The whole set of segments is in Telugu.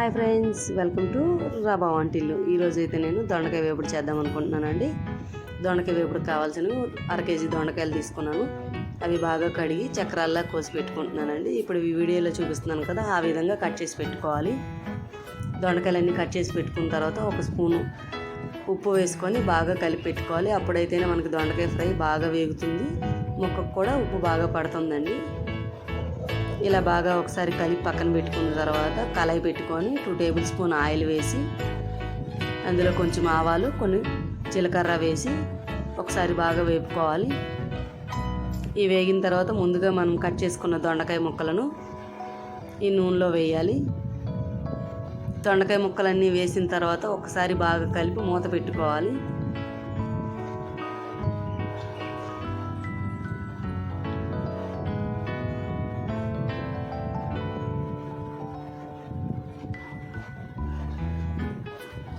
హాయ్ ఫ్రెండ్స్ వెల్కమ్ టు రాబా వంటిల్లు. ఈరోజు అయితే నేను దొండకాయ వేపుడు చేద్దాం అనుకుంటున్నానండి. దొండకాయ వేపుడు కావాల్సినవి అర కేజీ దొండకాయలు తీసుకున్నాను. అవి బాగా కడిగి చక్రాల్లా కోసి పెట్టుకుంటున్నానండి. ఇప్పుడు ఈ వీడియోలో చూపిస్తున్నాను కదా ఆ విధంగా కట్ చేసి పెట్టుకోవాలి. దొండకాయలన్నీ కట్ చేసి పెట్టుకున్న తర్వాత ఒక స్పూను ఉప్పు వేసుకొని బాగా కలిపి పెట్టుకోవాలి. అప్పుడైతేనే మనకి దొండకాయ ఫ్రై బాగా వేగుతుంది. ముక్కకు కూడా ఉప్పు బాగా పడుతుందండి. ఇలా బాగా ఒకసారి కలిపి పక్కన పెట్టుకున్న తర్వాత కళాయి పెట్టుకొని టూ టేబుల్ స్పూన్ ఆయిల్ వేసి అందులో కొంచెం ఆవాలు కొన్ని జీలకర్ర వేసి ఒకసారి బాగా వేపుకోవాలి. ఈ వేగిన తర్వాత ముందుగా మనం కట్ చేసుకున్న దొండకాయ ముక్కలను ఈ నూనెలో వేయాలి. దొండకాయ ముక్కలన్నీ వేసిన తర్వాత ఒకసారి బాగా కలిపి మూత పెట్టుకోవాలి.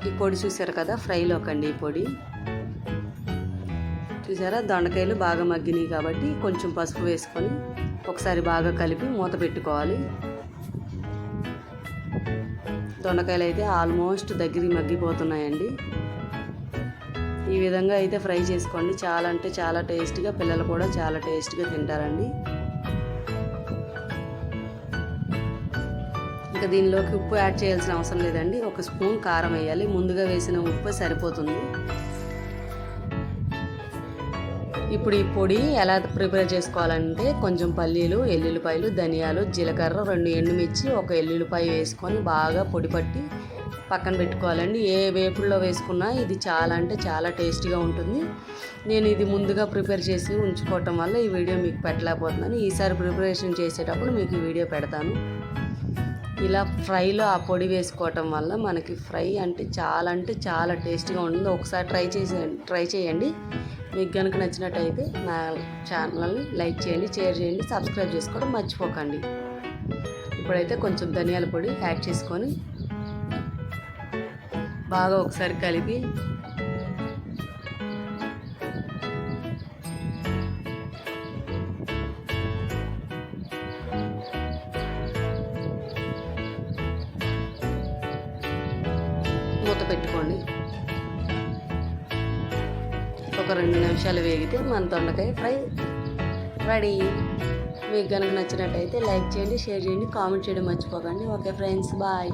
ఈ పొడి చూసారు కదా? ఫ్రైలోకండి ఈ పొడి. చూసారా దొండకాయలు బాగా మగ్గినాయి కాబట్టి కొంచెం పసుపు వేసుకొని ఒకసారి బాగా కలిపి మూత పెట్టుకోవాలి. దొండకాయలు అయితే ఆల్మోస్ట్ దగ్గరికి మగ్గిపోతున్నాయండి. ఈ విధంగా అయితే ఫ్రై చేసుకోండి. చాలా అంటే చాలా టేస్ట్గా పిల్లలు కూడా చాలా టేస్ట్గా తింటారండి. ఇంకా దీనిలోకి ఉప్పు యాడ్ చేయాల్సిన అవసరం లేదండి. ఒక స్పూన్ కారం వేయాలి. ముందుగా వేసిన ఉప్పు సరిపోతుంది. ఇప్పుడు ఈ పొడి ఎలా ప్రిపేర్ చేసుకోవాలంటే కొంచెం పల్లీలు ఎల్లుల్లిపాయలు ధనియాలు జీలకర్ర రెండు ఎండుమిర్చి ఒక ఎల్లుల్లిపాయ వేసుకొని బాగా పొడి పట్టి పక్కన పెట్టుకోవాలండి. ఏ వేపుల్లో వేసుకున్నా ఇది చాలా అంటే చాలా టేస్టీగా ఉంటుంది. నేను ఇది ముందుగా ప్రిపేర్ చేసి ఉంచుకోవటం వల్ల ఈ వీడియో మీకు పెట్టలేకపోతున్నాను. ఈసారి ప్రిపరేషన్ చేసేటప్పుడు మీకు ఈ వీడియో పెడతాను. ఇలా ఫ్రైలో ఆ పొడి వేసుకోవటం వల్ల మనకి ఫ్రై అంటే చాలా అంటే చాలా టేస్టీగా ఉంటుంది. ఒకసారి ట్రై చేసి ట్రై చేయండి. మీకు కనుక నచ్చినట్టయితే నా ఛానల్ని లైక్ చేయండి షేర్ చేయండి సబ్స్క్రైబ్ చేసుకోవడం మర్చిపోకండి. ఇప్పుడైతే కొంచెం ధనియాల పొడి యాడ్ చేసుకొని బాగా ఒకసారి కలిపి పెట్టుకోండి. ఒక రెండు నిమిషాలు వేగితే మన దొండకాయ ఫ్రై రెడీ. మీకు కనుక నచ్చినట్టయితే లైక్ చేయండి షేర్ చేయండి కామెంట్ చేయడం మర్చిపోకండి. Okay friends bye.